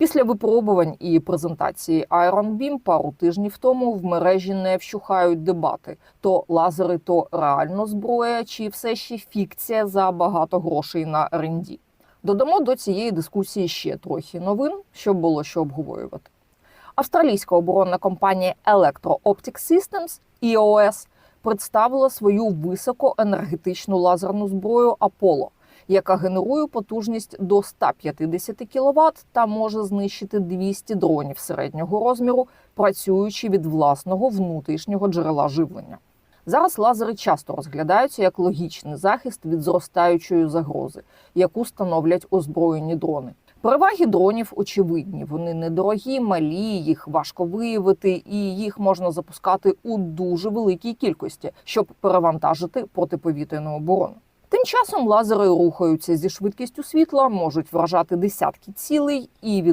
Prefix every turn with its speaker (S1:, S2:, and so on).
S1: Після випробувань і презентації Iron Beam пару тижнів тому в мережі не вщухають дебати: то лазери, то реально зброя, чи все ще фікція за багато грошей на R&D. Додамо до цієї дискусії ще трохи новин, щоб було що обговорювати. Австралійська оборонна компанія Electro Optic Systems EOS представила свою високоенергетичну лазерну зброю Аполло, яка генерує потужність до 150 кВт та може знищити 200 дронів середнього розміру, працюючи від власного внутрішнього джерела живлення. Зараз лазери часто розглядаються як логічний захист від зростаючої загрози, яку становлять озброєні дрони. Переваги дронів очевидні. Вони недорогі, малі, їх важко виявити, і їх можна запускати у дуже великій кількості, щоб перевантажити протиповітряну оборону. Тим часом лазери рухаються зі швидкістю світла, можуть вражати десятки цілей і від